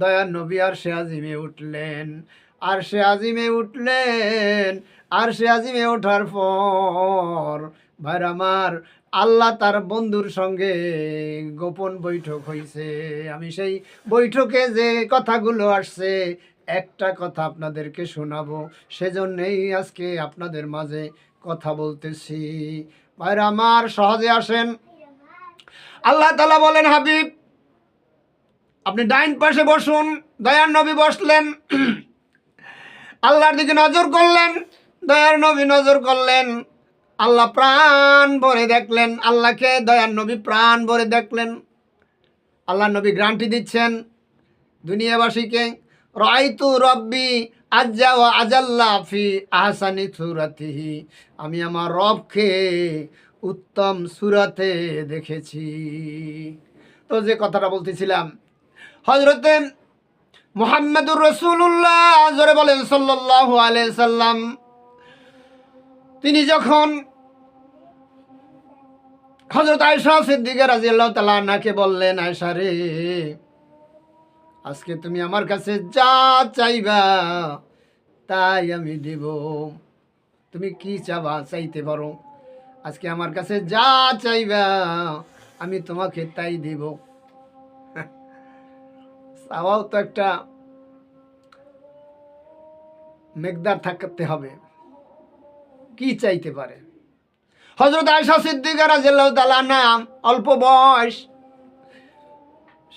দয়ার নবী আর সে আজিমে উঠলেন। আর সে আজিমে উঠলেন, আর সে আজিমে ওঠার পর, ভাইর আমার, আল্লাহ তার বন্ধুর সঙ্গে গোপন বৈঠক হয়েছে আমি সেই বৈঠকে যে কথাগুলো আসছে, একটা কথা আপনাদেরকে শোনাবো। সেজন্যেই আজকে আপনাদের মাঝে কথা বলতেছি। ভাইরা আমার, সহজে আসেন। আল্লাহ তালা বলেন, হাবিব আপনি ডাইন পাশে বসুন, দয়ার নবী বসলেন। আল্লাহর দিকে নজর করলেন, দয়ার নবী নজর করলেন। আল্লাহ প্রাণ ভরে দেখলেন, আল্লাহকে দয়ার নবী প্রাণ ভরে দেখলেন। আল্লাহ নবী গ্রান্টি দিচ্ছেন দুনিয়াবাসীকে, রাইতু রব্বি আজ্জা ও আজাল্লা ফি আহসানি সুরাতিহি। আমি আমার রবকে উত্তম সুরাতে দেখেছি। তো যে কথাটা বলতেছিলাম হজরতে মোহাম্মদুর রসুল্লাহ জোরে বলেন সাল্লাহ সাল্লাম। তিনি যখন হজরত আয়সা সিদ্দিকে রাজিয়াল্লাহ তালা নাকে বললেন আয়সা রে, আজকে তুমি আমার কাছে যা চাইবা তাই আমি দেব। তুমি কি চাবা চাইতে পারো? আজকে আমার কাছে যা চাইবা আমি তোমাকে তাই দেব। চাওয়াও তো একটা মেঘদার থাকতে হবে। কি চাইতে পারে? হজরত আয়সা সিদ্দিকারা জেলাও নাম অল্প বয়স।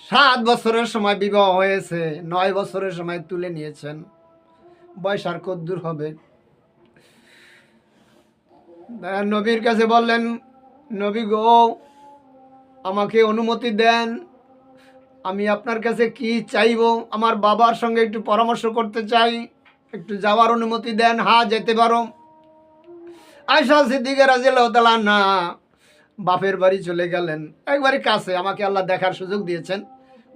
সাত বছরের সময় বিবাহ হয়েছে, নয় বছরের সময় তুলে নিয়েছেন। বয়স আর কদ্দূর হবে। নবীর কাছে বললেন, নবী গো, আমাকে অনুমতি দেন আমি আপনার কাছে কি চাইব? আমার বাবার সঙ্গে একটু পরামর্শ করতে চাই। একটু যাওয়ার অনুমতি দেন। হ্যাঁ যেতে পারো। আয়সা সিদ্দিকে রাজিয়াল্লাহ না বাপের বাড়ি চলে গেলেন। একবারে কাছে। আমাকে আল্লাহ দেখার সুযোগ দিয়েছেন।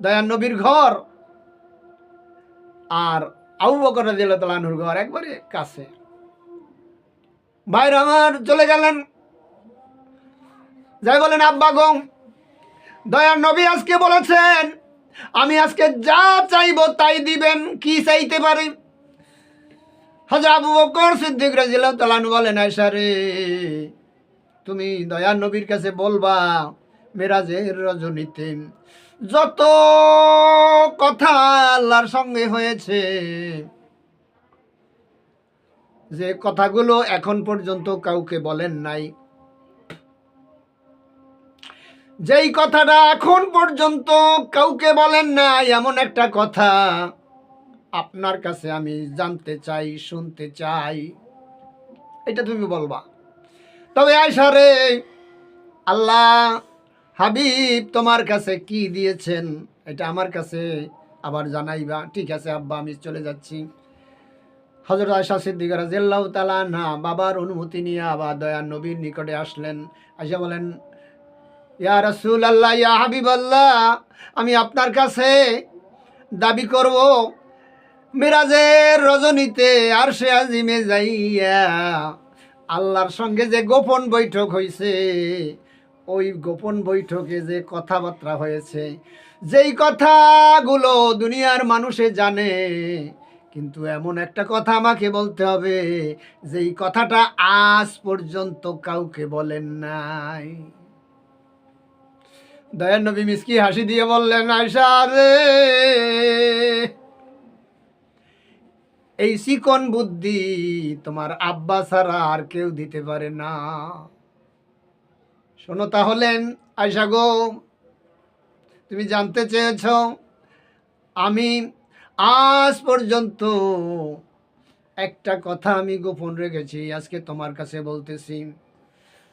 দয়ান নবীর ঘর আর আবু বকর রাজিয়াল্লাহ তালানুর ঘর একবারে কাছে। ভাইরা আমার চলে গেলেন। যাই বলেন, আব্বা গো। দয়ার নবী আজকে বলেছেন, আমি আজকে যা চাইব তাই দিবেন, কি চাইতে পারি? হাজর আবু বকর সিদ্দিক রাজিল্লাহ তালানু বলেন, আয়সা রে, তুমি দয়ার নবীর কাছে বলবা, মেরাজের রজনীতে যত কথা আল্লাহর সঙ্গে হয়েছে, যে কথাগুলো এখন পর্যন্ত কাউকে বলেন নাই যেই কথাটা এখন পর্যন্ত কাউকে বলেন না এমন একটা কথা আপনার কাছে আমি জানতে চাই, শুনতে চাই। এটা তুমি বলবা। তবে আয়সা রে, আল্লাহ হাবিব তোমার কাছে কি দিয়েছেন, এটা আমার কাছে আবার জানাইবা। ঠিক আছে আব্বা, আমি চলে যাচ্ছি। হজরত আয়সা সিদ্দিকার জেল্লাহ তালা না বাবার অনুমতি নিয়ে আবার দয়ার নবীর নিকটে আসলেন। আয়সা বলেন ইয়া রসুল আল্লাহ ইয়া হাবিব আল্লাহ আমি আপনার কাছে দাবি করব, মিরাজের রজনীতে আর সে আজিমে যাইয়া আল্লাহর সঙ্গে যে গোপন বৈঠক হয়েছে ওই গোপন বৈঠকে যে কথাবার্তা হয়েছে, যেই কথাগুলো দুনিয়ার মানুষে জানে, কিন্তু এমন একটা কথা আমাকে বলতে হবে, যেই কথাটা আজ পর্যন্ত কাউকে বলেন নাই। দয়ার নবী মিসকি হাসি দিয়ে বললেন আয়সা রে। এই চিকন বুদ্ধি তোমার আব্বা ছাড়া আর কেউ দিতে পারে না। শোনো তাহলে আয়সা গো, তুমি জানতে চেয়েছ, আমি আজ পর্যন্ত একটা কথা আমি গোপন রেখেছি, আজকে তোমার কাছে বলতেছি।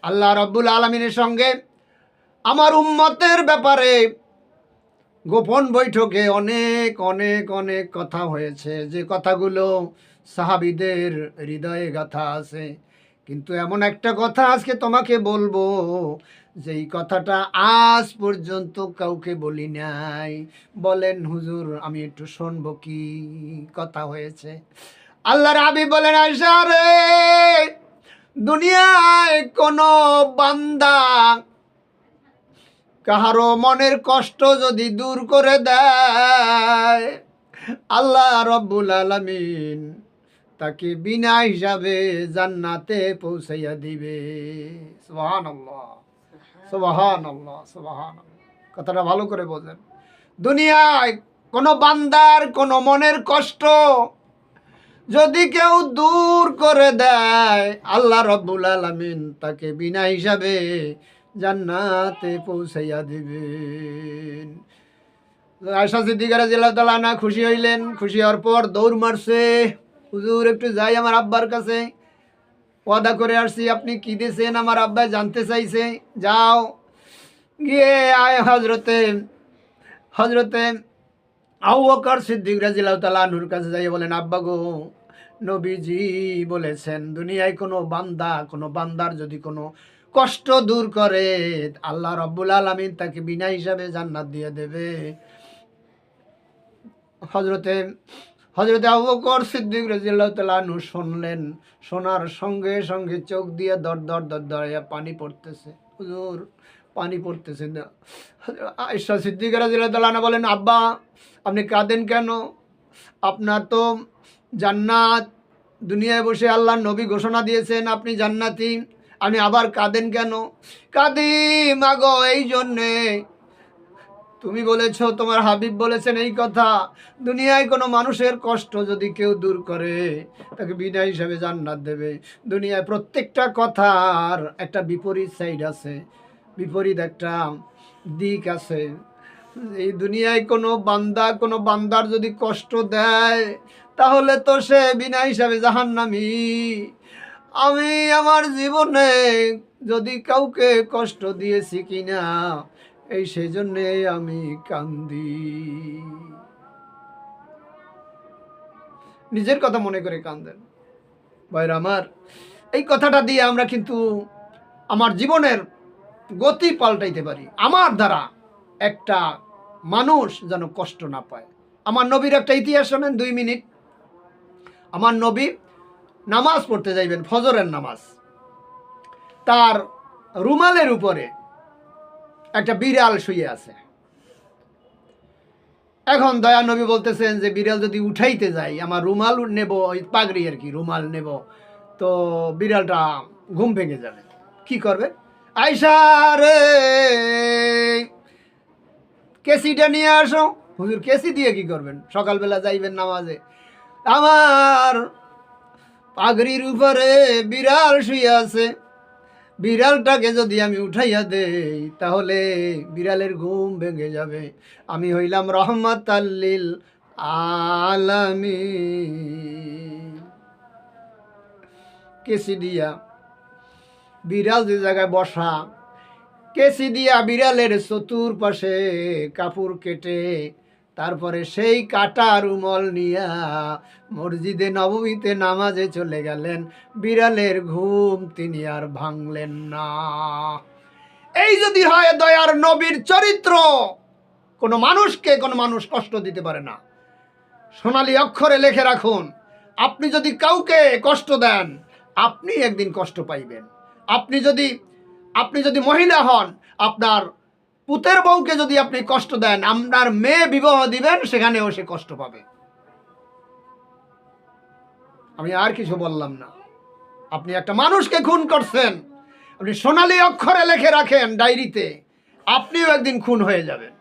আল্লাহ রব্বুল আলমিনের সঙ্গে আমার উম্মতের ব্যাপারে গোপন বৈঠকে অনেক অনেক অনেক কথা হয়েছে। যে কথাগুলো সাহাবিদের হৃদয়ে গাথা আছে। কিন্তু এমন একটা কথা আজকে তোমাকে বলব যেই কথাটা আজ পর্যন্ত কাউকে বলি নাই। বলেন, হুজুর, আমি একটু শুনব কি কথা হয়েছে? আল্লাহ আবি বলেন রে, দুনিয়ায় কোনো বান্দা কাহারো মনের কষ্ট যদি দূর করে দেয় আল্লাহ রব্বুল আলমিন তাকে বিনা হিসাবে জান্নাতে পৌঁছাইয়া দিবে। সুবাহান আল্লাহ সুবাহান আল্লাহ সুবাহান কথাটা ভালো করে বোঝেন। দুনিয়ায় কোনো বান্দার কোনো মনের কষ্ট যদি কেউ দূর করে দেয় আল্লাহ রব্বুল আলমিন তাকে বিনা হিসাবে জান্নাতে পৌঁছাইয়া দিবেন। আয়সা সিদ্দিকারা জেলা তালানা খুশি হইলেন। খুশি হওয়ার পর দৌড় মারছে। হুজুর, একটু যাই আমার আব্বার কাছে। ওয়াদা করে আসছি, আপনি কি দিয়েছেন আমার আব্বা জানতে চাইছে। যাও। গিয়ে আয় হজরতে হজরতে আউ বকর সিদ্দিক রাজিল্লাহ তালাহুর কাছে যাই বলেন, আব্বা গো, নবীজি বলেছেন, দুনিয়ায় কোনো বান্দা, কোনো বান্দার যদি কোনো কষ্ট দূর করে। আল্লাহ রব্বুল আলমিন তাকে বিনা হিসাবে জান্নাত দিয়ে দেবে। হজরতে হজরতে আবু বকর সিদ্দিক রাজিয়াল্লাহু শুনলেন। শোনার সঙ্গে সঙ্গে চোখ দিয়ে দর দর দর দরাইয়া পানি পড়তেছে। হুজুর, পানি পড়তেছে না। আয়েশা সিদ্দিক রাজিয়াল্লাহু বলেন, আব্বা, আপনি কাঁদেন কেন? আপনার তো জান্নাত দুনিয়ায় বসে আল্লাহ নবী ঘোষণা দিয়েছেন, আপনি জান্নাতি। আমি আবার কাঁদেন কেন? কাঁদি মাগো এই জন্যে তুমি বলেছ, তোমার হাবিব বলেছেন এই কথা। দুনিয়ায় কোনো মানুষের কষ্ট যদি কেউ দূর করে, তাকে বিনা হিসাবে জান্নাত দেবে। দুনিয়ায় প্রত্যেকটা কথার একটা বিপরীত সাইড আছে। বিপরীত একটা দিক আছে। এই দুনিয়ায় কোনো বান্দা, কোনো বান্দার যদি কষ্ট দেয়, তাহলে তো সে বিনা হিসাবে জাহান্নামি। আমি আমার জীবনে যদি কাউকে কষ্ট দিয়েছি কিনা, এই সেই জন্যে আমি কান্দি। নিজের কথা মনে করে কান্দেন। ভাইরা আমার, এই কথাটা দিয়ে আমরা কিন্তু আমার জীবনের গতি পাল্টাইতে পারি। আমার দ্বারা একটা মানুষ যেন কষ্ট না পায়। আমার নবীর একটা ইতিহাস শোনেন, দুই মিনিট। আমার নবী নামাজ পড়তে যাইবেন, ফজরের নামাজ। তার রুমালের উপরে একটা বিড়াল শুয়ে আছে। এখন দয়া নবী বলতেছেন যে, বিড়াল যদি উঠাইতে যাই আমার রুমাল নেব, ওই পাগড়ি আর কি, রুমাল নেব, তো বিড়ালটা ঘুম ভেঙে যাবে। কি করবে? আইসা রে, কেসিটা নিয়ে আসো। হুজুর, কেসি দিয়ে কি করবেন? সকালবেলা যাইবেন নামাজে। আমার পাগড়ির উপরে বিড়াল শুয়ে আছে। বিড়ালটাকে যদি আমি উঠাইয়া দেই, তাহলে বিড়ালের ঘুম ভেঙে যাবে। আমি হইলাম রহমত আল্লিল আলামি কেসি দিয়া বিড়াল যে জায়গায় বসা কেসি দিয়া বিড়ালের চতুর পাশে কাপড় কেটে তারপরে সেই কাটা রুমল নিয়া মসজিদে নবমীতে নামাজে চলে গেলেন। বিড়ালের ঘুম তিনি আর ভাঙলেন না। এই যদি হয় দয়ার নবীর চরিত্র, কোনো মানুষকে কোনো মানুষ কষ্ট দিতে পারে না। সোনালি অক্ষরে লেখে রাখুন, আপনি যদি কাউকে কষ্ট দেন, আপনি একদিন কষ্ট পাইবেন। আপনি যদি আপনি যদি মহিলা হন, আপনার পুতের বউকে যদি আপনি কষ্ট দেন, আপনার মেয়ে বিবাহ দিবেন, সেখানেও সে কষ্ট পাবে। আমি আর কিছু বললাম না। আপনি একটা মানুষকে খুন করছেন, আপনি সোনালি অক্ষরে লেখে রাখেন ডায়েরিতে, আপনিও একদিন খুন হয়ে যাবেন।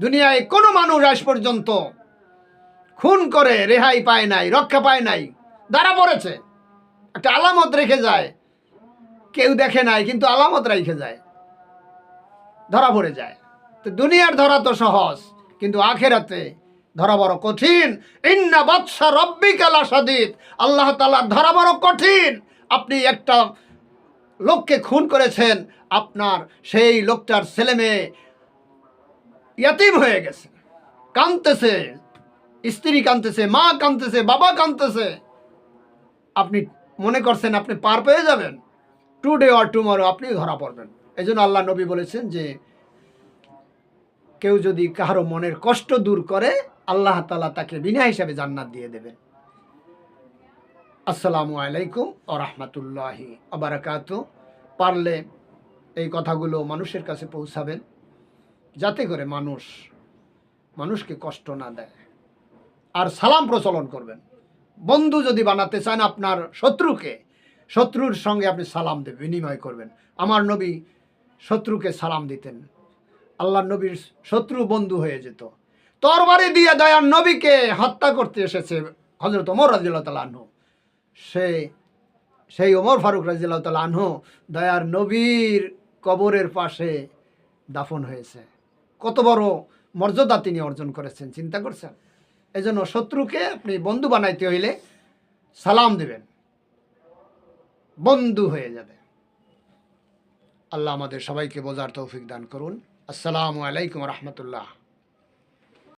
দুনিয়ায় কোনো মানুষ আজ পর্যন্ত খুন করে, রেহাই পায় নাই, রক্ষা পায় নাই, দাঁড়া পড়েছে। একটা আলামত রেখে যায়। কেউ দেখে নাই, কিন্তু আলামত রেখে যায়। ধরা পড়ে যায়। তো দুনিয়ার ধরা তো সহজ, কিন্তু আখেরাতে ধরা বড় কঠিন। ইন্না বাদশা রব্বি কালা সাদিদ আল্লাহ তালার ধরা বড় কঠিন। আপনি একটা লোককে খুন করেছেন, আপনার সেই লোকটার ছেলে মেয়ে ইয়াতিম হয়ে গেছে। কাঁদতেছে, স্ত্রী কাঁদতেছে, মা কাঁদতেছে, বাবা কাঁদতেছে। আপনি মনে করছেন আপনি পার পেয়ে যাবেন। টুডে অর টুমরো আপনি ধরা পড়বেন। এই জন্য আল্লাহ নবী বলেছেন যে, কেউ যদি কারও মনের কষ্ট দূর করে, আল্লাহ তালা তাকে বিনা হিসাবে জান্নাত দিয়ে দেবেন। আসসালামু আলাইকুম ও রহমতুল্লাহি আবরাকাত পারলে এই কথাগুলো মানুষের কাছে পৌঁছাবেন, যাতে করে মানুষ, মানুষকে কষ্ট না দেয়। আর সালাম প্রচলন করবেন। বন্ধু যদি বানাতে চান আপনার শত্রুকে, শত্রুর সঙ্গে আপনি সালাম দেবেন বিনিময় করবেন। আমার নবী শত্রুকে সালাম দিতেন। আল্লাহ নবীর শত্রু বন্ধু হয়ে যেত। তরবারি দিয়ে দয়ার নবীকে হত্যা করতে এসেছে হজরত ওমর আনহু। সে, সেই ওমর ফারুক রাজিল্লাহ তাল আনহু দয়ার নবীর কবরের পাশে দাফন হয়েছে। কত বড় মর্যাদা তিনি অর্জন করেছেন, চিন্তা করছেন? এই জন্য শত্রুকে আপনি বন্ধু বানাইতে হইলে সালাম দিবেন। বন্ধু হয়ে যাবে আল্লাহ আমাদের সবাইকে বোঝার তৌফিক দান করুন। আসসালামু আলাইকুম রহমতুল্লাহ।